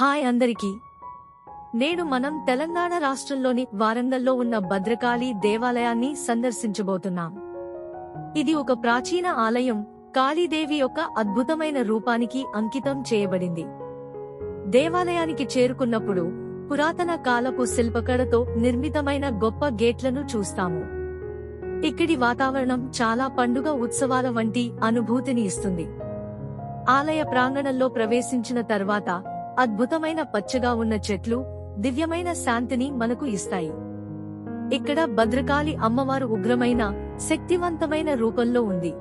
Hi అందరికీ. నేడు మనం తెలంగాణ రాష్ట్రంలోని వారంగల్లో ఉన్న భద్రకాళి దేవాలయాన్ని సందర్శించబోతున్నాం. ఇది ఒక ప్రాచీన ఆలయం కాళీదేవి యొక్క అద్భుతమైన రూపానికి అంకితం చేయబడింది. దేవాలయానికి చేరుకున్నప్పుడు పురాతన కాలపు శిల్పకళతో నిర్మితమైన గొప్ప గేట్లను చూస్తాము. ఇక్కడి వాతావరణం చాలా పండుగ ఉత్సవాల వంటి అనుభూతిని ఇస్తుంది. ఆలయ ప్రాంగణంలో ప్రవేశించిన తర్వాత అద్భుతమైన పచ్చగా ఉన్న చెట్లు దివ్యమైన శాంతిని మనకు ఇస్తాయి. ఇక్కడ భద్రకాళి అమ్మవారు ఉగ్రమైన శక్తివంతమైన రూపంలో ఉంది.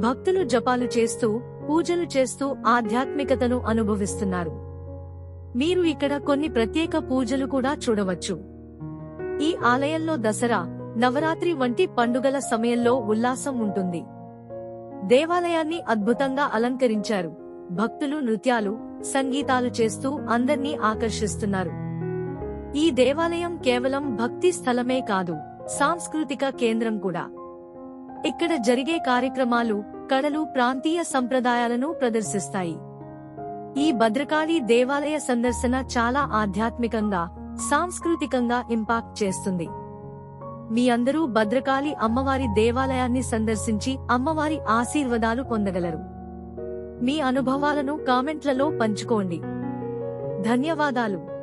భక్తులు జపాలు చేస్తూ పూజలు చేస్తూ ఆధ్యాత్మికతను అనుభవిస్తున్నారు. మీరు ఇక్కడ కొన్ని ప్రత్యేక పూజలు కూడా చూడవచ్చు. ఈ ఆలయంలో దసరా నవరాత్రి వంటి పండుగల సమయంలో ఉల్లాసం ఉంటుంది. దేవాలయాన్ని అద్భుతంగా అలంకరించారు. భక్తులు నృత్యాలు సంగీతాలు చేస్తూ అందర్నీ ఆకర్షిస్తున్నారు. ఈ దేవాలయం కేవలం భక్తి స్థలమే కాదు సాంస్కృతిక కేంద్రం కూడా. ఇక్కడ జరిగే కార్యక్రమాలు కళలు ప్రాంతీయ సంప్రదాయాలను ప్రదర్శిస్తాయి. ఈ భద్రకాళి దేవాలయ సందర్శన చాలా ఆధ్యాత్మికంగా సాంస్కృతికంగా ఇంపాక్ట్ చేస్తుంది. మీ అందరూ భద్రకాళి అమ్మవారి దేవాలయాన్ని సందర్శించి అమ్మవారి ఆశీర్వదాలు పొందగలరు. మీ అనుభవాలను కామెంట్లలో పంచుకోండి. ధన్యవాదాలు.